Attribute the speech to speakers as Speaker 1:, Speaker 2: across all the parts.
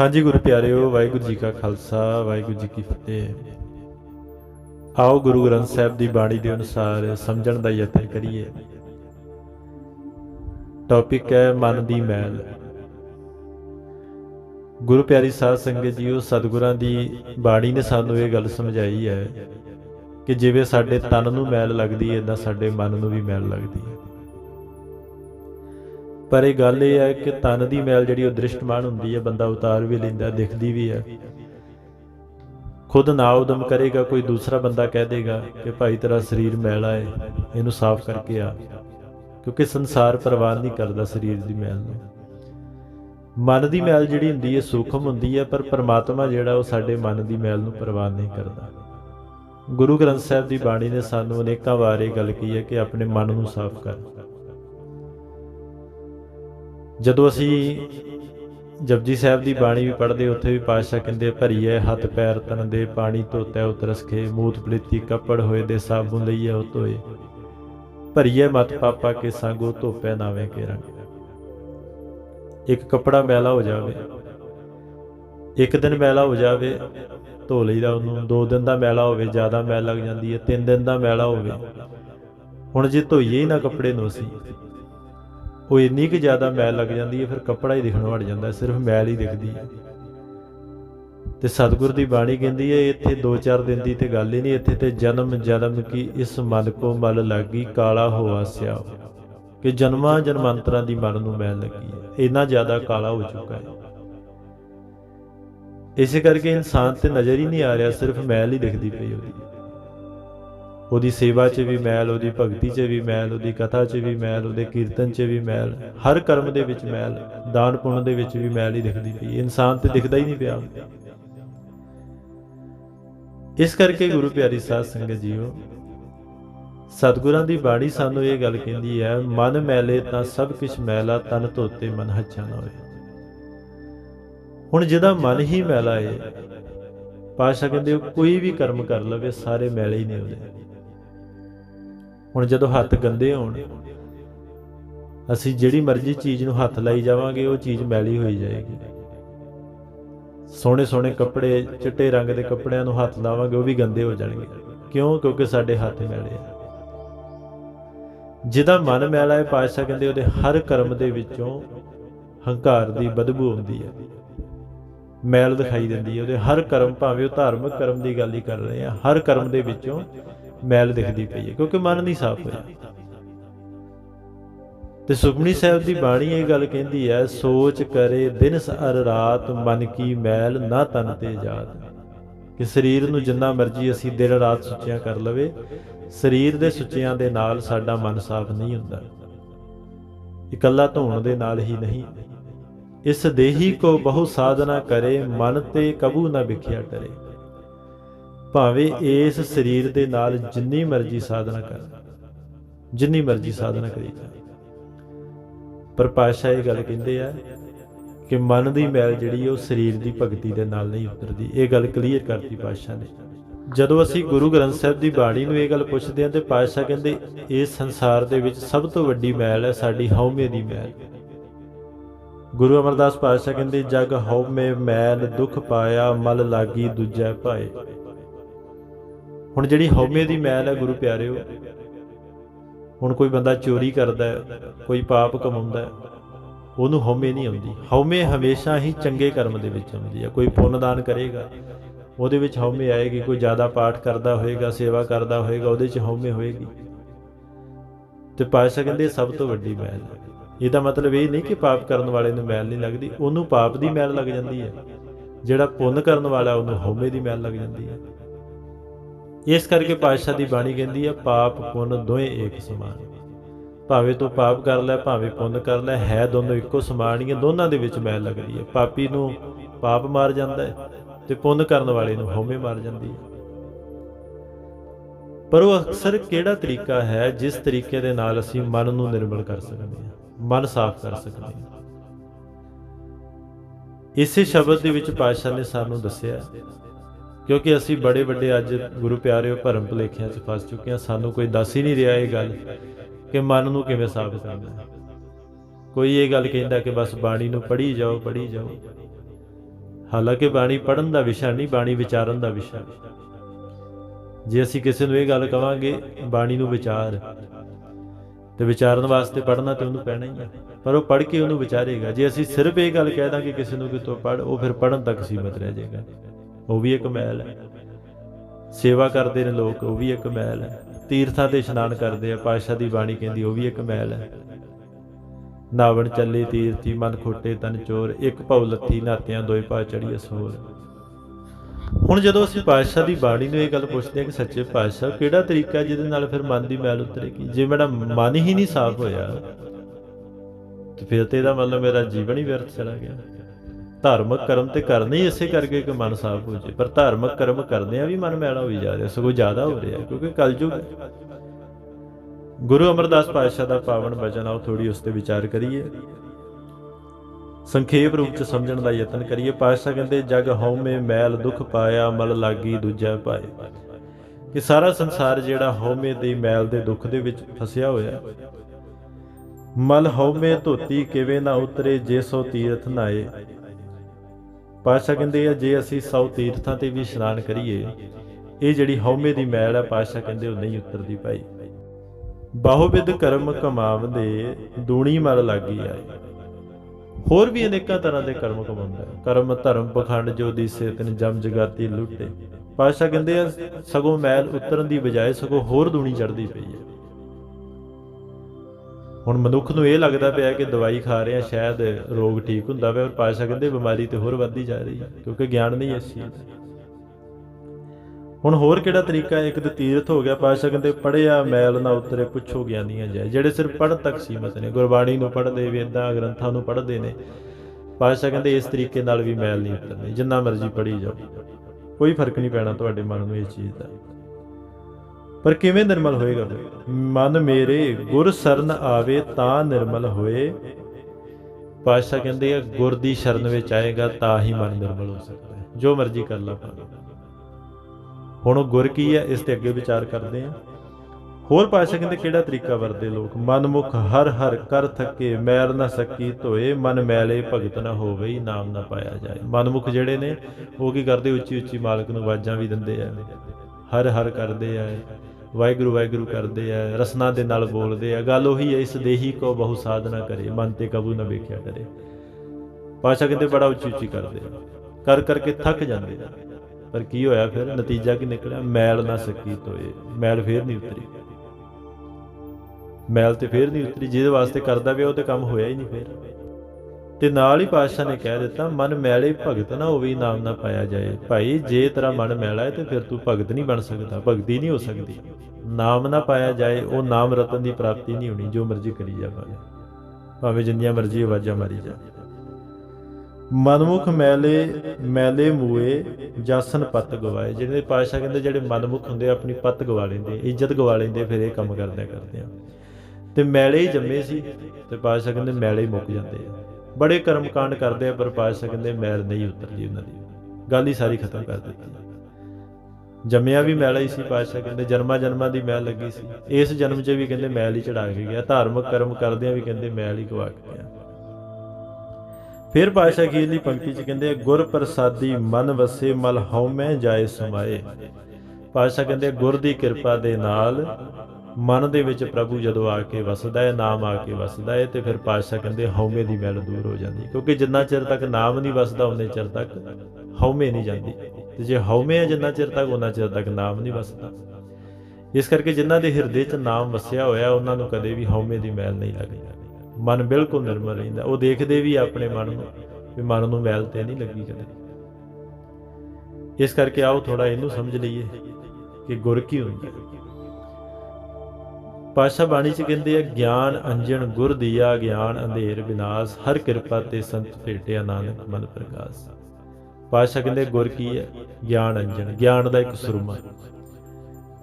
Speaker 1: ਹਾਂਜੀ ਗੁਰੂ ਪਿਆਰਿਓ ਵਾਹਿਗੁਰੂ ਜੀ ਕਾ ਖਾਲਸਾ, ਵਾਹਿਗੁਰੂ ਜੀ ਕੀ ਫਤਿਹ। ਆਓ ਗੁਰੂ ਗ੍ਰੰਥ ਸਾਹਿਬ ਦੀ ਬਾਣੀ ਦੇ ਅਨੁਸਾਰ ਸਮਝਣ ਦਾ ਯਤਨ ਕਰੀਏ। ਟੌਪਿਕ ਹੈ ਮਨ ਦੀ ਮੈਲ। ਗੁਰੂ ਪਿਆਰੀ ਸਾਧ ਸੰਗਤ ਜੀਓ, ਸਤਿਗੁਰਾਂ ਦੀ ਬਾਣੀ ਨੇ ਸਾਨੂੰ ਇਹ ਗੱਲ ਸਮਝਾਈ ਹੈ ਕਿ ਜਿਵੇਂ ਸਾਡੇ ਤਨ ਨੂੰ ਮੈਲ ਲੱਗਦੀ ਹੈ ਇਦਾਂ ਸਾਡੇ ਮਨ ਨੂੰ ਵੀ ਮੈਲ ਲੱਗਦੀ ਹੈ। ਪਰ ਇਹ ਗੱਲ ਇਹ ਹੈ ਕਿ ਤਨ ਦੀ ਮੈਲ ਜਿਹੜੀ ਉਹ ਦ੍ਰਿਸ਼ਟਮਾਨ ਹੁੰਦੀ ਹੈ, ਬੰਦਾ ਉਤਾਰ ਵੀ ਲੈਂਦਾ, ਦਿਖਦੀ ਵੀ ਹੈ। ਖੁਦ ਨਾ ਉਦਮ ਕਰੇਗਾ, ਕੋਈ ਦੂਸਰਾ ਬੰਦਾ ਕਹਿ ਦੇਗਾ ਕਿ ਭਾਈ ਤੇਰਾ ਸਰੀਰ ਮੈਲਾ ਹੈ ਇਹਨੂੰ ਸਾਫ਼ ਕਰਕੇ ਆ। ਕਿਉਂਕਿ ਸੰਸਾਰ ਪ੍ਰਵਾਨ ਨਹੀਂ ਕਰਦਾ ਸਰੀਰ ਦੀ ਮੈਲ ਨੂੰ। ਮਨ ਦੀ ਮੈਲ ਜਿਹੜੀ ਹੁੰਦੀ ਹੈ, ਸੂਖਮ ਹੁੰਦੀ ਹੈ, ਪਰ ਪਰਮਾਤਮਾ ਜਿਹੜਾ ਉਹ ਸਾਡੇ ਮਨ ਦੀ ਮੈਲ ਨੂੰ ਪ੍ਰਵਾਨ ਨਹੀਂ ਕਰਦਾ। ਗੁਰੂ ਗ੍ਰੰਥ ਸਾਹਿਬ ਦੀ ਬਾਣੀ ਨੇ ਸਾਨੂੰ ਅਨੇਕਾਂ ਵਾਰ ਇਹ ਗੱਲ ਕਹੀ ਹੈ ਕਿ ਆਪਣੇ ਮਨ ਨੂੰ ਸਾਫ਼ ਕਰ। ਜਦੋਂ ਅਸੀਂ ਜਪਜੀ ਸਾਹਿਬ ਦੀ ਬਾਣੀ ਵੀ ਪੜ੍ਹਦੇ, ਉੱਥੇ ਵੀ ਪਾਤਸ਼ਾਹ ਕਹਿੰਦੇ ਭਰੀਏ ਹੱਥ ਪੈਰ ਤਨ ਦੇ, ਪਾਣੀ ਧੋਤੈ ਉਤਰਸ ਮੂਤ ਪਲੀਤੀ ਕੱਪੜ ਹੋਏ ਦੇ, ਸਾਬੁਨ ਲਈਏ ਉਹ ਧੋਏ। ਭਰੀਏ ਮਤ ਪਾਪਾ ਕੇ ਸੰਗੋ, ਧੋਪੈ ਨਾਵੇਂ ਕੇ ਰੰਗ। ਇੱਕ ਕੱਪੜਾ ਮੈਲਾ ਹੋ ਜਾਵੇ, ਇੱਕ ਦਿਨ ਮੈਲਾ ਹੋ ਜਾਵੇ, ਧੋ ਲਈਦਾ ਉਹਨੂੰ, ਦੋ ਦਿਨ ਦਾ ਮੈਲਾ ਹੋਵੇ, ਜ਼ਿਆਦਾ ਮੈਲ ਲੱਗ ਜਾਂਦੀ ਹੈ, ਤਿੰਨ ਦਿਨ ਦਾ ਮੈਲਾ ਹੋਵੇ। ਹੁਣ ਜੇ ਧੋਈਏ ਹੀ ਨਾ ਕੱਪੜੇ ਨੂੰ ਅਸੀਂ ਉਹ ਇੰਨੀ ਕਿ ਜ਼ਿਆਦਾ ਮੈਲ ਲੱਗ ਜਾਂਦੀ ਹੈ, ਫਿਰ ਕੱਪੜਾ ਹੀ ਦਿਖਣ ਵੜ ਜਾਂਦਾ, ਸਿਰਫ ਮੈਲ ਹੀ ਦਿਖਦੀ ਹੈ। ਤੇ ਸਤਿਗੁਰ ਦੀ ਬਾਣੀ ਕਹਿੰਦੀ ਹੈ, ਇੱਥੇ 2-4 ਦਿਨ ਦੀ ਤੇ ਗੱਲ ਹੀ ਨਹੀਂ, ਇੱਥੇ ਤੇ ਜਨਮ ਜਨਮ ਕੀ ਇਸ ਮਨ ਕੋ ਮਲ ਲੱਗੀ, ਕਾਲਾ ਹੋ ਸਿਆ ਕਿ ਜਨਮਾਂ ਜਨਮਾਂਤਰਾਂ ਦੀ ਮਨ ਨੂੰ ਮੈਲ ਲੱਗੀ ਹੈ। ਇੰਨਾ ਜ਼ਿਆਦਾ ਕਾਲਾ ਹੋ ਚੁੱਕਾ ਹੈ। ਇਸੇ ਕਰਕੇ ਇਨਸਾਨ ਤੇ ਨਜ਼ਰ ਹੀ ਨਹੀਂ ਆ ਰਿਹਾ, ਸਿਰਫ ਮੈਲ ਹੀ ਦਿਖਦੀ ਪਈ ਉਹਦੀ ਉਹਦੀ ਸੇਵਾ 'ਚ ਵੀ ਮੈਲ ਉਹਦੀ ਭਗਤੀ 'ਚ ਵੀ ਮੈਲ ਉਹਦੀ ਕਥਾ 'ਚ ਵੀ ਮੈਲ ਉਹਦੇ ਕੀਰਤਨ 'ਚ ਵੀ ਮੈਲ ਹਰ ਕਰਮ ਦੇ ਵਿੱਚ ਮੈਲ ਦਾਨ ਪੁੰਨ ਦੇ ਵਿੱਚ ਵੀ ਮੈਲ ਹੀ ਦਿਖਦੀ ਪਈ ਇਨਸਾਨ ਤੇ ਦਿਖਦਾ ਹੀ ਨਹੀਂ ਪਿਆ ਇਸ ਕਰਕੇ ਗੁਰੂ ਪਿਆਰੀ ਸਾਧ ਸੰਗਤ ਜੀਓ ਸਤਿਗੁਰਾਂ ਦੀ ਬਾਣੀ ਸਾਨੂੰ ਇਹ ਗੱਲ ਕਹਿੰਦੀ ਹੈ ਮਨ ਮੈਲੇ ਤਾਂ ਸਭ ਕੁਝ ਮੈਲਾ ਤਨ ਧੋਤੇ ਮਨ ਹੱਛਾ ਨਾ ਹੋਏ ਹੁਣ ਜਿਹਦਾ ਮਨ ਹੀ ਮੈਲਾ ਏ ਪਾਸ਼ਾ ਕਹਿੰਦੇ ਕੋਈ ਵੀ ਕਰਮ ਕਰ ਲਵੇ ਸਾਰੇ ਮੈਲੇ ਹੀ ਨੇ ਉਹਦੇ ਹੁਣ ਜਦੋਂ ਹੱਥ ਗੰਦੇ ਹੋਣ, ਅਸੀਂ ਜਿਹੜੀ ਮਰਜ਼ੀ ਚੀਜ਼ ਨੂੰ ਹੱਥ ਲਾਈ ਜਾਵਾਂਗੇ, ਉਹ ਚੀਜ਼ ਮੈਲੀ ਹੋਈ ਜਾਏਗੀ। ਸੋਹਣੇ ਸੋਹਣੇ ਕੱਪੜੇ, ਚਿੱਟੇ ਰੰਗ ਦੇ ਕੱਪੜਿਆਂ ਨੂੰ ਹੱਥ ਲਾਵਾਂਗੇ, ਉਹ ਵੀ ਗੰਦੇ ਹੋ ਜਾਣਗੇ। ਕਿਉਂ? ਕਿਉਂਕਿ ਸਾਡੇ ਹੱਥ ਮੈਲੇ ਆ। ਜਿਹਦਾ ਮਨ ਮੈਲਾ ਹੈ, ਪਾਤਸ਼ਾਹ ਕਹਿੰਦੇ ਉਹਦੇ ਹਰ ਕਰਮ ਦੇ ਵਿੱਚੋਂ ਹੰਕਾਰ ਦੀ ਬਦਬੂ ਆਉਂਦੀ ਹੈ। ਮੈਲ ਦਿਖਾਈ ਦਿੰਦੀ ਹੈ। ਉਹਦੇ ਹਰ ਕਰਮ, ਭਾਵੇਂ ਉਹ ਧਾਰਮਿਕ ਕਰਮ ਦੀ ਗੱਲ ਹੀ ਕਰ ਰਹੇ ਆ ਹਰ ਕਰਮ ਦੇ ਵਿੱਚੋਂ ਮੈਲ ਦਿਖਦੀ ਪਈ ਹੈ, ਕਿਉਂਕਿ ਮਨ ਨਹੀਂ ਸਾਫ਼ ਹੋਇਆ। ਤੇ ਸੁਖਮਨੀ ਸਾਹਿਬ ਦੀ ਬਾਣੀ ਇਹ ਗੱਲ ਕਹਿੰਦੀ ਹੈ, ਸੋਚ ਕਰੇ ਦਿਨ ਸਾਰ ਰਾਤ, ਮਨ ਕੀ ਮੈਲ ਨਾ ਤਨ ਤੇ ਜਾਤ। ਕਿ ਸਰੀਰ ਨੂੰ ਜਿੰਨਾ ਮਰਜ਼ੀ ਅਸੀਂ ਦਿਨ ਰਾਤ ਸੁੱਚਿਆਂ ਕਰ ਲਵੇ, ਸਰੀਰ ਦੇ ਸੁੱਚਿਆਂ ਦੇ ਨਾਲ ਸਾਡਾ ਮਨ ਸਾਫ਼ ਨਹੀਂ ਹੁੰਦਾ। ਇਕੱਲਾ ਧੋਣ ਦੇ ਨਾਲ ਹੀ ਨਹੀਂ। ਇਸ ਦੇਹੀ ਕੋ ਬਹੁ ਸਾਧਨਾ ਕਰੇ, ਮਨ ਤੇ ਕਬੂ ਨਾ ਵਿਖਿਆ ਟਰੇ। ਭਾਵੇਂ ਇਸ ਸਰੀਰ ਦੇ ਨਾਲ ਜਿੰਨੀ ਮਰਜ਼ੀ ਸਾਧਨਾ ਕਰ, ਜਿੰਨੀ ਮਰਜ਼ੀ ਸਾਧਨਾ ਕਰੀ ਜਾ। ਪਰ ਪਾਸ਼ਾ ਇਹ ਗੱਲ ਕਹਿੰਦੇ ਆ ਕਿ ਮਨ ਦੀ ਮੈਲ ਜਿਹੜੀ ਉਹ ਸਰੀਰ ਦੀ ਭਗਤੀ ਦੇ ਨਾਲ ਨਹੀਂ ਉਤਰਦੀ। ਇਹ ਗੱਲ ਕਲੀਅਰ ਕਰਤੀ ਪਾਸ਼ਾ ਨੇ। ਜਦੋਂ ਅਸੀਂ ਗੁਰੂ ਗ੍ਰੰਥ ਸਾਹਿਬ ਦੀ ਬਾਣੀ ਨੂੰ ਇਹ ਗੱਲ ਪੁੱਛਦੇ ਹਾਂ ਤੇ ਪਾਤਸ਼ਾਹ ਕਹਿੰਦੇ, ਇਸ ਸੰਸਾਰ ਦੇ ਵਿੱਚ ਸਭ ਤੋਂ ਵੱਡੀ ਮੈਲ ਹੈ ਸਾਡੀ ਹਉਮੈ ਦੀ ਮੈਲ। ਗੁਰੂ ਅਮਰਦਾਸ ਪਾਤਸ਼ਾਹ ਕਹਿੰਦੇ, ਜਗ ਹਉਮੈ ਮੈਲ ਦੁਖ ਪਾਇਆ, ਮਲ ਲਾਗੀ ਦੂਜੈ ਭਾਏ। ਹੁਣ ਜਿਹੜੀ ਹਉਮੈ ਦੀ ਮੈਲ ਹੈ ਗੁਰੂ ਪਿਆਰਿਓ, ਹੁਣ ਕੋਈ ਬੰਦਾ ਚੋਰੀ ਕਰਦਾ ਹੈ, ਕੋਈ ਪਾਪ ਕਮਾਉਂਦਾ ਹੈ, ਉਹਨੂੰ ਹਉਮੈ ਨਹੀਂ ਆਉਂਦੀ। ਹਉਮੈ ਹਮੇਸ਼ਾ ਹੀ ਚੰਗੇ ਕਰਮ ਦੇ ਵਿੱਚ ਆਉਂਦੀ ਹੈ। ਕੋਈ ਪੁੰਨ ਦਾਨ ਕਰੇਗਾ, ਉਹਦੇ ਵਿੱਚ ਹਉਮੈ ਆਏਗੀ, ਕੋਈ ਜ਼ਿਆਦਾ ਪਾਠ ਕਰਦਾ ਹੋਏਗਾ, ਸੇਵਾ ਕਰਦਾ ਹੋਏਗਾ, ਉਹਦੇ 'ਚ ਹਉਮੈ ਹੋਏਗੀ। ਤੇ ਪਾਤਸ਼ਾਹ ਕਹਿੰਦੇ ਸਭ ਤੋਂ ਵੱਡੀ ਮੈਲ ਹੈ। ਇਹਦਾ ਮਤਲਬ ਇਹ ਨਹੀਂ ਕਿ ਪਾਪ ਕਰਨ ਵਾਲੇ ਨੂੰ ਮੈਲ ਨਹੀਂ ਲੱਗਦੀ, ਉਹਨੂੰ ਪਾਪ ਦੀ ਮੈਲ ਲੱਗ ਜਾਂਦੀ ਹੈ। ਜਿਹੜਾ ਪੁੰਨ ਕਰਨ ਵਾਲਾ, ਉਹਨੂੰ ਹਉਮੈ ਦੀ ਮੈਲ ਲੱਗ ਜਾਂਦੀ ਹੈ। ਇਸ ਕਰਕੇ ਪਾਤਸ਼ਾਹ ਦੀ ਬਾਣੀ ਕਹਿੰਦੀ ਹੈ ਪਾਪ, ਪੁੰਨ ਦੋਵੇਂ ਇੱਕ ਸਮਾਨ। ਭਾਵੇਂ ਤੂੰ ਪਾਪ ਕਰ ਲੈ, ਭਾਵੇਂ ਪੁੰਨ ਕਰ ਲੈ, ਹੈ ਦੋਨੋਂ ਇੱਕੋ ਸਮਾਨ ਹੀ ਹੈ ਦੋਨਾਂ ਦੇ ਵਿੱਚ ਮੈਲ ਲੱਗਦੀ ਹੈ ਪਾਪੀ ਨੂੰ ਪਾਪ ਮਾਰ ਜਾਂਦਾ ਹੈ ਤੇ ਪੁੰਨ ਕਰਨ ਵਾਲੇ ਨੂੰ ਹਉਮੈ ਮਾਰ ਜਾਂਦੀ ਹੈ ਪਰ ਉਹ ਅਕਸਰ ਕਿਹੜਾ ਤਰੀਕਾ ਹੈ, ਜਿਸ ਤਰੀਕੇ ਦੇ ਨਾਲ ਅਸੀਂ ਮਨ ਨੂੰ ਨਿਰਮਲ ਕਰ ਸਕਦੇ ਹਾਂ, ਮਨ ਸਾਫ਼ ਕਰ ਸਕਦੇ ਹਾਂ। ਇਸੇ ਸ਼ਬਦ ਦੇ ਵਿੱਚ ਪਾਤਸ਼ਾਹ ਨੇ ਸਾਨੂੰ ਦੱਸਿਆ ਕਿਉਂਕਿ ਅਸੀਂ ਬੜੇ ਵੱਡੇ ਅੱਜ ਗੁਰੂ ਪਿਆਰਿਓ ਭਰਮ ਭੁਲੇਖਿਆਂ 'ਚ ਫਸ ਚੁੱਕੇ ਹਾਂ। ਸਾਨੂੰ ਕੋਈ ਦੱਸ ਹੀ ਨਹੀਂ ਰਿਹਾ ਇਹ ਗੱਲ ਕਿ ਮਨ ਨੂੰ ਕਿਵੇਂ ਸਾਫ਼ ਕਰਨਾ ਕੋਈ ਇਹ ਗੱਲ ਕਹਿੰਦਾ ਕਿ ਬਸ ਬਾਣੀ ਨੂੰ ਪੜ੍ਹੀ ਜਾਓ ਪੜ੍ਹੀ ਜਾਓ। ਹਾਲਾਂਕਿ ਬਾਣੀ ਪੜਨ ਦਾ ਵਿਸ਼ਾ ਨਹੀਂ, ਬਾਣੀ ਵਿਚਾਰਨ ਦਾ ਵਿਸ਼ਾ। ਜੇ ਅਸੀਂ ਕਿਸੇ ਨੂੰ ਇਹ ਗੱਲ ਕਵਾਂਗੇ, ਬਾਣੀ ਨੂੰ ਵਿਚਾਰ। ਤੇ ਵਿਚਾਰਨ ਵਾਸਤੇ ਪੜਨਾ ਤੇ ਉਹਨੂੰ ਪੈਣਾ ਹੀ ਹੈ। ਪਰ ਉਹ ਪੜ ਕੇ ਉਹਨੂੰ ਵਿਚਾਰੇਗਾ। ਜੇ ਅਸੀਂ ਸਿਰਫ ਇਹ ਗੱਲ ਕਹਿ ਦਾਂਗੇ ਕਿਸੇ ਨੂੰ ਕਿ ਤੂੰ ਪੜ ਉਹ ਫਿਰ ਪੜਨ ਤੱਕ ਸੀਮਤ ਰਹਿ ਜਾਏਗਾ। ਉਹ ਵੀ ਇੱਕ ਮੈਲ ਹੈ। ਸੇਵਾ ਕਰਦੇ ਨੇ ਲੋਕ, ਉਹ ਵੀ ਇੱਕ ਮਹਿਲ ਹੈ। ਤੀਰਥਾਂ ਤੇ ਇਸ਼ਨਾਨ ਕਰਦੇ ਆ, ਪਾਤਸ਼ਾਹ ਦੀ ਬਾਣੀ ਕਹਿੰਦੀ, ਉਹ ਵੀ ਇੱਕ ਮਹਿਲ ਹੈ। ਨਾਵਣ ਚੱਲੇ, ਤੀਰਥੀ, ਮਨ ਖੋਟੇ, ਤਨ ਚੋਰ, ਇੱਕ ਭਉ ਲੱਥੀ, ਨਾਤਿਆਂ ਦੋਏ ਪਾ ਚੜੀ ਅਸੋਰ ਹੁਣ ਜਦੋਂ ਅਸੀਂ ਪਾਤਸ਼ਾਹ ਦੀ ਬਾਣੀ ਨੂੰ ਇਹ ਗੱਲ ਪੁੱਛਦੇ ਹਾਂ ਕਿ ਸੱਚੇ ਪਾਤਸ਼ਾਹ, ਕਿਹੜਾ ਤਰੀਕਾ ਜਿਹਦੇ ਨਾਲ ਫਿਰ ਮਨ ਦੀ ਮੈਲ ਉਤਰੇਗੀ? ਜੇ ਮੇਰਾ ਮਨ ਹੀ ਨਹੀਂ ਸਾਫ਼ ਹੋਇਆ, ਤੇ ਫਿਰ ਤੇ ਇਹਦਾ ਮਤਲਬ ਮੇਰਾ ਜੀਵਨ ਹੀ ਵਿਅਰਥ ਚਲਾ ਗਿਆ। ਧਾਰਮਿਕ ਕਰਮ ਤੇ ਕਰਨੇ ਹੀ ਇਸੇ ਕਰਕੇ ਕਿ ਮਨ ਸਾਫ਼ ਹੋ ਜੇ ਪਰ ਧਾਰਮਿਕ ਕਰਮ ਕਰਦੇ ਆ ਵੀ ਮਨ ਮੈਲਾ ਹੋਈ ਜਾ ਰਿਹਾ, ਸਗੋਂ ਜ਼ਿਆਦਾ ਹੋ ਰਿਹਾ, ਕਿਉਂਕਿ ਕਲਯੁਗ। ਗੁਰੂ ਅਮਰਦਾਸ ਪਾਤਸ਼ਾਹ ਦਾ ਪਾਵਨ ਬਚਨ ਆਓ ਥੋੜੀ ਉਸ ਤੇ ਵਿਚਾਰ ਕਰੀਏ। ਸੰਖੇਪ ਰੂਪ ਚ ਸਮਝਣ ਦਾ ਯਤਨ ਕਰੀਏ। ਪਾਤਸ਼ਾਹ ਕਹਿੰਦੇ, ਜਗ ਹਉਮੈ ਮੈਲ ਦੁਖ ਪਾਇਆ, ਮਲ ਲਾਗੀ ਦੂਜਾ ਪਾਏ ਕਿ ਸਾਰਾ ਸੰਸਾਰ ਜਿਹੜਾ ਹਉਮੈ ਦੇ ਮੈਲ ਦੇ ਦੁੱਖ ਦੇ ਵਿੱਚ ਫਸਿਆ ਹੋਇਆ, ਮਲ ਹਉਮੈ ਧੋਤੀ ਕਿਵੇਂ ਨਾ ਉਤਰੇ, ਜੇ ਸੋ ਤੀਰਥ ਨਾਏ। ਪਾਤਸ਼ਾਹ ਕਹਿੰਦੇ ਆ, ਜੇ ਅਸੀਂ ਸੌ ਤੀਰਥਾਂ ਤੇ ਵੀ ਇਸ਼ਨਾਨ ਕਰੀਏ, ਇਹ ਜਿਹੜੀ ਹਉਮੈ ਦੀ ਮੈਲ ਹੈ ਪਾਤਸ਼ਾਹ ਕਹਿੰਦੇ ਉਹ ਨਹੀਂ ਉਤਰਦੀ ਭਾਈ। ਬਾਹੋਵਿਦ ਕਰਮ ਕਮਾਵਦੇ, ਦੂਣੀ ਮਲ ਲਾਗੀ ਆ ਹੋਰ ਵੀ ਅਨੇਕਾਂ ਤਰ੍ਹਾਂ ਦੇ ਕਰਮ ਕਮਾਉਂਦਾ ਹੈ। ਕਰਮ, ਧਰਮ, ਪਖੰਡ ਜੋ ਦੀਸੇ ਤਿਨ ਜਮ, ਜਗਾਤੀ, ਲੁੱਟੇ। ਪਾਤਸ਼ਾਹ ਕਹਿੰਦੇ ਆ, ਸਗੋਂ ਮੈਲ ਉਤਰਨ ਦੀ ਬਜਾਏ ਸਗੋਂ ਹੋਰ ਦੂਣੀ ਚੜਦੀ ਪਈ ਹੈ। ਹੁਣ ਮਨੁੱਖ ਨੂੰ ਇਹ ਲੱਗਦਾ ਪਿਆ ਕਿ ਦਵਾਈ ਖਾ ਰਿਹਾ ਸ਼ਾਇਦ ਰੋਗ ਠੀਕ ਹੁੰਦਾ ਪਿਆ ਔਰ ਪਾਤਸ਼ਾਹ ਕਹਿੰਦੇ ਬਿਮਾਰੀ ਤੇ ਹੋਰ ਵੱਧਦੀ ਜਾ ਰਹੀ ਹੈ, ਕਿਉਂਕਿ ਗਿਆਨ ਨਹੀਂ ਇਸ ਚੀਜ਼ ਦਾ। ਹੁਣ ਹੋਰ ਕਿਹੜਾ ਤਰੀਕਾ ਇੱਕ ਤੇ ਤੀਰਥ ਹੋ ਗਿਆ ਪਾਤਸ਼ਾਹ ਕਹਿੰਦੇ ਪੜਿਆ ਮੈਲ ਨਾ ਉਤਰੇ, ਪੁੱਛੋ ਗਿਆਨੀਆਂ ਜਾਏ ਜਿਹੜੇ ਸਿਰਫ ਪੜ੍ਹਨ ਤੱਕ ਸੀਮਤ ਨੇ, ਗੁਰਬਾਣੀ ਨੂੰ ਪੜ੍ਹਦੇ ਵੇਦਾਂ ਗ੍ਰੰਥਾਂ ਨੂੰ ਪੜ੍ਹਦੇ ਨੇ ਪਾਤਸ਼ਾਹ ਕਹਿੰਦੇ ਇਸ ਤਰੀਕੇ ਨਾਲ ਵੀ ਮੈਲ ਨਹੀਂ ਉਤਰਨੀ, ਜਿੰਨਾ ਮਰਜ਼ੀ ਪੜ੍ਹੀ ਜਾਓ। ਕੋਈ ਫ਼ਰਕ ਨਹੀਂ ਪੈਣਾ ਤੁਹਾਡੇ ਮਨ ਨੂੰ ਇਸ ਚੀਜ਼ ਦਾ। ਪਰ ਕਿਵੇਂ ਨਿਰਮਲ ਹੋਏਗਾ? ਮਨ ਮੇਰੇ ਗੁਰ ਸਰਨ ਆਵੇ ਤਾਂ ਨਿਰਮਲ ਹੋਏ। ਪਾਤਸ਼ਾਹ ਕਹਿੰਦੇ ਆ, ਗੁਰ ਦੀ ਸ਼ਰਨ ਵਿੱਚ ਆਏਗਾ ਤਾਂ ਹੀ ਮਨ ਨਿਰਮਲ ਹੋ ਸਕਦਾ ਹੈ। ਜੋ ਮਰਜ਼ੀ ਕਰ ਲਾ ਭਾਵੇਂ। ਹੁਣ ਗੁਰ ਕੀ ਹੈ ਇਸ ਤੇ ਅੱਗੇ ਵਿਚਾਰ ਕਰਦੇ ਹਾਂ ਹੋਰ ਪਾਸ਼ਾ ਕਹਿੰਦੇ, ਕਿਹੜਾ ਤਰੀਕਾ ਵਰਦੇ ਲੋਕ? ਮਨਮੁਖ ਹਰ ਹਰ ਕਰ ਥੱਕੇ, ਮੈਲ ਨਾ ਸਕੀ ਧੋਏ, ਮਨ ਮੈਲੇ ਭਗਤ ਨਾ ਹੋਵੇ, ਨਾਮ ਨਾ ਪਾਇਆ ਜਾਏ। ਮਨਮੁਖ ਜਿਹੜੇ ਨੇ, ਉਹ ਕੀ ਕਰਦੇ? ਉੱਚੀ ਉੱਚੀ ਮਾਲਕ ਨੂੰ ਆਵਾਜ਼ਾਂ ਵੀ ਦਿੰਦੇ ਆ। ਹਰ ਹਰ ਕਰਦੇ ਆ। ਵਾਹਿਗੁਰੂ ਵਾਹਿਗੁਰੂ ਕਰਦੇ ਆ, ਰਸਨਾ ਦੇ ਨਾਲ ਬੋਲਦੇ ਆ। ਗੱਲ ਉਹੀ ਹੈ, ਇਸ ਦੇਹੀ ਕੋ ਬਹੁ ਸਾਧਨਾ ਕਰੇ, ਮਨ ਤੇ ਕਬੂ ਨਾ ਵੇਖਿਆ ਕਰੇ। ਪਾਸ਼ਾ ਕਹਿੰਦੇ ਬੜਾ ਉੱਚੀ ਉੱਚੀ ਕਰਦੇ ਆ। ਕਰ ਕਰਕੇ ਥੱਕ ਜਾਂਦੇ ਆ। ਪਰ ਕੀ ਹੋਇਆ ਫਿਰ? ਨਤੀਜਾ ਕੀ ਨਿਕਲਿਆ? ਮੈਲ ਨਾ ਸਕੀ ਤੋਏ। ਮੈਲ ਫੇਰ ਨਹੀਂ ਉਤਰੀ। ਮੈਲ ਤੇ ਫੇਰ ਨਹੀਂ ਉਤਰੀ। ਜਿਹਦੇ ਵਾਸਤੇ ਕਰਦਾ ਪਿਆ, ਉਹ ਤੇ ਕੰਮ ਹੋਇਆ ਹੀ ਨਹੀਂ ਫੇਰ। ਤੇ ਨਾਲ ਹੀ ਪਾਤਸ਼ਾਹ ਨੇ ਕਹਿ ਦਿੱਤਾ ਮਨ ਮੈਲੇ ਭਗਤ ਨਾ ਹੋਵੇ ਨਾਮ ਨਾ ਪਾਇਆ ਜਾਏ। ਭਾਈ ਜੇ ਤੇਰਾ ਮਨ ਮੈਲਾ ਹੈ ਤੇ ਫਿਰ ਤੂੰ ਭਗਤ ਨਹੀਂ ਬਣ ਸਕਦਾ ਭਗਤੀ ਨਹੀਂ ਹੋ ਸਕਦੀ। ਨਾਮ ਨਾ ਪਾਇਆ ਜਾਏ ਉਹ ਨਾਮ ਰਤਨ ਦੀ ਪ੍ਰਾਪਤੀ ਨਹੀਂ ਹੋਣੀ ਜੋ ਮਰਜ਼ੀ ਕਰੀ ਜਾ ਭਾਵੇਂ। ਭਾਵੇਂ ਜਿੰਨੀਆਂ ਮਰਜ਼ੀ ਆਵਾਜ਼ਾਂ ਮਾਰੀ ਜਾ। ਮਨਮੁਖ ਮੈਲੇ ਮੈਲੇ ਮੂਏ ਜਾਸਨ ਪੱਤ ਗਵਾਏ। ਜਿਹੜੇ ਪਾਤਸ਼ਾਹ ਕਹਿੰਦੇ ਜਿਹੜੇ ਮਨਮੁਖ ਹੁੰਦੇ ਆ, ਆਪਣੀ ਪੱਤ ਗਵਾ ਲੈਂਦੇ ਇੱਜ਼ਤ ਗਵਾ ਲੈਂਦੇ ਫਿਰ ਇਹ ਕੰਮ ਕਰਦੇ ਕਰਦੇ ਆ ਤੇ ਮੈਲੇ ਹੀ ਜੰਮੇ ਸੀ ਤੇ ਪਾਤਸ਼ਾਹ ਕਹਿੰਦੇ ਮੈਲੇ ਹੀ ਮੁੱਕ ਜਾਂਦੇ ਆ। ਬੜੇ ਕਰਮ ਕਾਂਡ ਕਰਦੇ ਆ, ਪਰ ਪਾਤਸ਼ਾਹ ਕਹਿੰਦੇ ਮੈਲ ਨਹੀਂ ਉਤਰਦੀ ਉਹਨਾਂ ਦੀ। ਗੱਲ ਹੀ ਸਾਰੀ ਖਤਮ ਕਰ ਦਿੱਤੀ। ਜੰਮਿਆ ਵੀ ਮੈਲਾ ਹੀ ਸੀ, ਪਾਤਸ਼ਾਹ ਕਹਿੰਦੇ ਜਨਮਾਂ ਜਨਮਾਂ ਦੀ ਮੈਲ ਲੱਗੀ ਸੀ। ਇਸ ਜਨਮ 'ਚ ਵੀ ਕਹਿੰਦੇ ਮੈਲ ਹੀ ਚੜਾ ਕੇ ਗਿਆ। ਧਾਰਮਿਕ ਕਰਮ ਕਰਦਿਆਂ ਵੀ ਕਹਿੰਦੇ ਮੈਲ ਹੀ ਗਵਾ ਕੇ ਗਿਆ। ਫਿਰ ਪਾਤਸ਼ਾਹ ਅਖੀਰਲੀ ਪੰਕਤੀ 'ਚ ਕਹਿੰਦੇ ਗੁਰ ਪ੍ਰਸਾਦੀ ਮਨ ਵਸੇ ਮਲ ਹਉਮੈ ਜਾਏ ਸਮਾਏ। ਪਾਤਸ਼ਾਹ ਕਹਿੰਦੇ, ਗੁਰ ਦੀ ਕਿਰਪਾ ਦੇ ਨਾਲ ਮਨ ਦੇ ਵਿੱਚ ਪ੍ਰਭੂ ਜਦੋਂ ਆ ਕੇ ਵਸਦਾ ਹੈ, ਨਾਮ ਆ ਕੇ ਵਸਦਾ ਹੈ ਤੇ ਫਿਰ ਪਾਤਸ਼ਾਹ ਕਹਿੰਦੇ ਹਉਮੈ ਦੀ ਮੈਲ ਦੂਰ ਹੋ ਜਾਂਦੀ ਕਿਉਂਕਿ ਜਿੰਨਾ ਚਿਰ ਤੱਕ ਨਾਮ ਨਹੀਂ ਵਸਦਾ, ਉਹਨੇ ਚਿਰ ਤੱਕ ਹਉਮੈ ਨਹੀਂ ਜਾਂਦੀ। ਤੇ ਜੇ ਹਉਮੈ ਹੈ ਜਿੰਨਾ ਚਿਰ ਤੱਕ ਉਹਨਾਂ ਚਿਰ ਤੱਕ ਨਾਮ ਨਹੀਂ ਵਸਦਾ। ਇਸ ਕਰਕੇ ਜਿਨ੍ਹਾਂ ਦੇ ਹਿਰਦੇ 'ਚ ਨਾਮ ਵਸਿਆ ਹੋਇਆ, ਉਹਨਾਂ ਨੂੰ ਕਦੇ ਵੀ ਹਉਮੈ ਦੀ ਮੈਲ ਨਹੀਂ ਲੱਗਦੀ ਮਨ ਬਿਲਕੁਲ ਨਿਰਮਲ ਰਹਿੰਦਾ। ਉਹ ਦੇਖਦੇ ਵੀ ਆਪਣੇ ਮਨ ਨੂੰ ਵੀ ਮਨ ਨੂੰ ਮੈਲ ਤੇ ਨਹੀਂ ਲੱਗੀ ਕਦੇ। ਇਸ ਕਰਕੇ ਆਓ ਥੋੜਾ ਇਹਨੂੰ ਸਮਝ ਲਈਏ ਕਿ ਗੁਰ ਕੀ ਹੁੰਦਾ ਹੈ ਪਾਸ਼ਾ ਬਾਣੀ ਚ ਕਹਿੰਦੇ ਆ, ਗਿਆਨ ਅੰਜਨ ਗੁਰ ਦੀਆ, ਗਿਆਨ ਅੰਧੇਰ ਵਿਨਾਸ਼, ਹਰ ਕਿਰਪਾ ਤੇ ਸੰਤ ਭੇਟਿਆ ਨਾਨਕ ਮਨ ਪ੍ਰਕਾਸ਼। ਪਾਸ਼ਾ ਕਹਿੰਦੇ, ਗੁਰ ਕੀ ਹੈ? ਗਿਆਨ ਅੰਜਨ ਗਿਆਨ ਦਾ ਇੱਕ ਸੁਰਮਾ।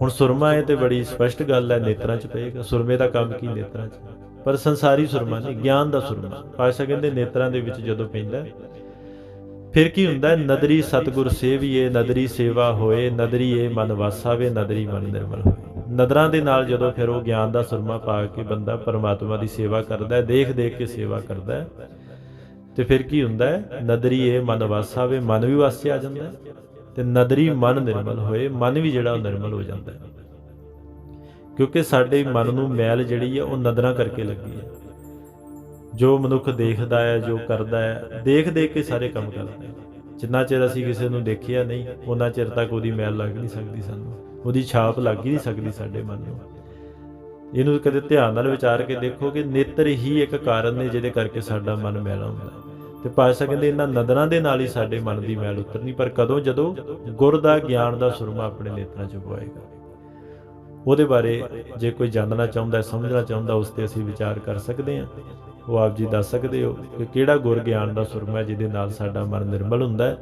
Speaker 1: ਹੁਣ ਸੁਰਮਾ ਹੈ ਤੇ ਬੜੀ ਸਪਸ਼ਟ ਗੱਲ ਹੈ, ਨੇਤਰਾਂ ਚ ਪਏਗਾ। ਸੁਰਮੇ ਦਾ ਕੰਮ ਕੀ ਨੇਤਰਾਂ ਚ? ਪਰ ਸੰਸਾਰੀ ਸੁਰਮਾ ਨਹੀਂ, ਗਿਆਨ ਦਾ ਸੁਰਮਾ। ਪਾਸ਼ਾ ਕਹਿੰਦੇ, ਨੇਤਰਾਂ ਦੇ ਵਿੱਚ ਜਦੋਂ ਪੈਂਦਾ, ਫਿਰ ਕੀ ਹੁੰਦਾ? ਹੈ ਨਦਰੀ ਸਤਗੁਰ ਸੇਵੀਏ, ਨਦਰੀ ਸੇਵਾ ਹੋਏ, ਨਦਰੀ ਏ ਮਨ ਵਾਸਾਵੇ, ਨਦਰੀ ਮਨ ਨਿਰਮਲ ਹੋਏ। ਨਦਰਾਂ ਦੇ ਨਾਲ ਜਦੋਂ ਫਿਰ ਉਹ ਗਿਆਨ ਦਾ ਸੁਰਮਾ ਪਾ ਕੇ ਬੰਦਾ ਪਰਮਾਤਮਾ ਦੀ ਸੇਵਾ ਕਰਦਾ ਹੈ, ਦੇਖ ਦੇਖ ਕੇ ਸੇਵਾ ਕਰਦਾ ਹੈ, ਤੇ ਫਿਰ ਕੀ ਹੁੰਦਾ ਹੈ? ਨਦਰੀ ਇਹ ਮਨ ਵਾਸਾ ਵੇ ਮਨ ਵੀ ਵਾਸੇ ਆ ਜਾਂਦਾ ਹੈ ਤੇ ਨਦਰੀ ਮਨ ਨਿਰਮਲ ਹੋਏ, ਮਨ ਵੀ ਜਿਹੜਾ ਉਹ ਨਿਰਮਲ ਹੋ ਜਾਂਦਾ ਹੈ। ਕਿਉਂਕਿ ਸਾਡੇ ਮਨ ਨੂੰ ਮੈਲ ਜਿਹੜੀ ਹੈ ਉਹ ਨਦਰਾਂ ਕਰਕੇ ਲੱਗੀ ਹੈ। ਜੋ ਮਨੁੱਖ ਦੇਖਦਾ ਹੈ, ਜੋ ਕਰਦਾ ਹੈ, ਦੇਖ ਦੇਖ ਕੇ ਸਾਰੇ ਕੰਮ ਕਰਦਾ ਹੈ। ਜਿੰਨਾ ਚਿਰ ਅਸੀਂ ਕਿਸੇ ਨੂੰ ਦੇਖਿਆ ਨਹੀਂ ਉਹਨਾਂ ਚਿਰ ਤੱਕ ਉਹਦੀ ਮੈਲ ਲੱਗ ਨਹੀਂ ਸਕਦੀ ਸਾਨੂੰ। ਉਹਦੀ ਛਾਪ ਲੱਗ ਹੀ ਨਹੀਂ ਸਕਦੀ ਸਾਡੇ ਮਨ ਨੂੰ। ਇਹਨੂੰ ਕਦੇ ਧਿਆਨ ਨਾਲ ਵਿਚਾਰ ਕੇ ਦੇਖੋ ਕਿ ਨੇਤਰ ਹੀ ਇੱਕ ਕਾਰਨ ਨੇ ਜਿਹਦੇ ਕਰਕੇ ਸਾਡਾ ਮਨ ਮੈਲਾ ਹੁੰਦਾ। ਹੈ। ਤੇ ਪਾਤਸ਼ਾਹ ਕਹਿੰਦੇ ਇਹਨਾਂ ਨਦਰਾਂ ਦੇ ਨਾਲ ਹੀ ਸਾਡੇ ਮਨ ਦੀ ਮੈਲ ਉਤਰਨੀ, ਪਰ ਕਦੋਂ? ਜਦੋਂ ਗੁਰ ਦਾ ਗਿਆਨ ਦਾ ਸੁਰਮਾ ਆਪਣੇ ਨੇਤਰਾਂ 'ਚ ਪਵਾਏਗਾ। ਉਹਦੇ ਬਾਰੇ ਜੇ ਕੋਈ ਜਾਣਨਾ ਚਾਹੁੰਦਾ, ਸਮਝਣਾ ਚਾਹੁੰਦਾ, ਉਸ ਤੇ ਅਸੀਂ ਵਿਚਾਰ ਕਰ ਸਕਦੇ ਹਾਂ। ਉਹ ਆਪ ਜੀ ਦੱਸ ਸਕਦੇ ਹੋ ਕਿ ਕਿਹੜਾ ਗੁਰ ਗਿਆਨ ਦਾ ਸੁਰਮਾ ਜਿਹਦੇ ਨਾਲ ਸਾਡਾ ਮਨ ਨਿਰਮਲ ਹੁੰਦਾ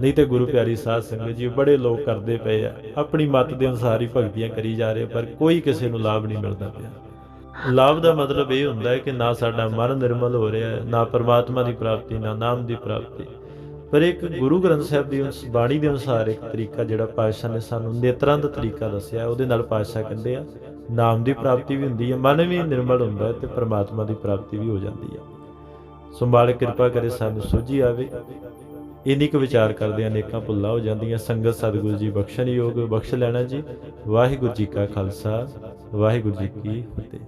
Speaker 1: ਨਹੀਂ ਤੇ ਗੁਰੂ ਪਿਆਰੀ ਸਾਧ ਸੰਗਤ ਜੀ, ਬੜੇ ਲੋਕ ਕਰਦੇ ਪਏ ਆ। ਆਪਣੀ ਮਤ ਦੇ ਅਨੁਸਾਰ ਹੀ ਭਗਤੀਆਂ ਕਰੀ ਜਾ ਰਹੇ ਪਰ ਕੋਈ ਕਿਸੇ ਨੂੰ ਲਾਭ ਨਹੀਂ ਮਿਲਦਾ ਪਿਆ। ਲਾਭ ਦਾ ਮਤਲਬ ਇਹ ਹੁੰਦਾ ਹੈ ਕਿ ਨਾ ਸਾਡਾ ਮਨ ਨਿਰਮਲ ਹੋ ਰਿਹਾ ਹੈ, ਨਾ ਪਰਮਾਤਮਾ ਦੀ ਪ੍ਰਾਪਤੀ, ਨਾ ਨਾਮ ਦੀ ਪ੍ਰਾਪਤੀ। ਪਰ ਇੱਕ ਗੁਰੂ ਗ੍ਰੰਥ ਸਾਹਿਬ ਦੀ ਉਸ ਬਾਣੀ ਦੇ ਅਨੁਸਾਰ ਇੱਕ ਤਰੀਕਾ ਜਿਹੜਾ ਪਾਤਸ਼ਾਹ ਨੇ ਸਾਨੂੰ ਨੇਤਰਾਂ ਦਾ ਤਰੀਕਾ ਦੱਸਿਆ, ਉਹਦੇ ਨਾਲ ਪਾਤਸ਼ਾਹ ਕਹਿੰਦੇ ਆ, ਨਾਮ ਦੀ ਪ੍ਰਾਪਤੀ ਵੀ ਹੁੰਦੀ ਹੈ, ਮਨ ਵੀ ਨਿਰਮਲ ਹੁੰਦਾ ਹੈ ਤੇ ਪਰਮਾਤਮਾ ਦੀ ਪ੍ਰਾਪਤੀ ਵੀ ਹੋ ਜਾਂਦੀ ਹੈ। ਸੋ ਮਾਲਕ ਕਿਰਪਾ ਕਰੇ ਸਾਨੂੰ ਸੋਝੀ ਆਵੇ। ਇਨੀ ਕੁ ਵਿਚਾਰ ਕਰਦੇ ਅਨੇਕਾਂ ਭੁੱਲਾਂ ਹੋ ਜਾਂਦੀਆਂ, ਸੰਗਤ ਸਤਿਗੁਰੂ ਜੀ ਬਖਸ਼ਣ ਯੋਗ, ਬਖਸ਼ ਲੈਣਾ ਜੀ। ਵਾਹਿਗੁਰੂ ਜੀ ਕਾ ਖਾਲਸਾ, ਵਾਹਿਗੁਰੂ ਜੀ ਕੀ ਫਤਿਹ।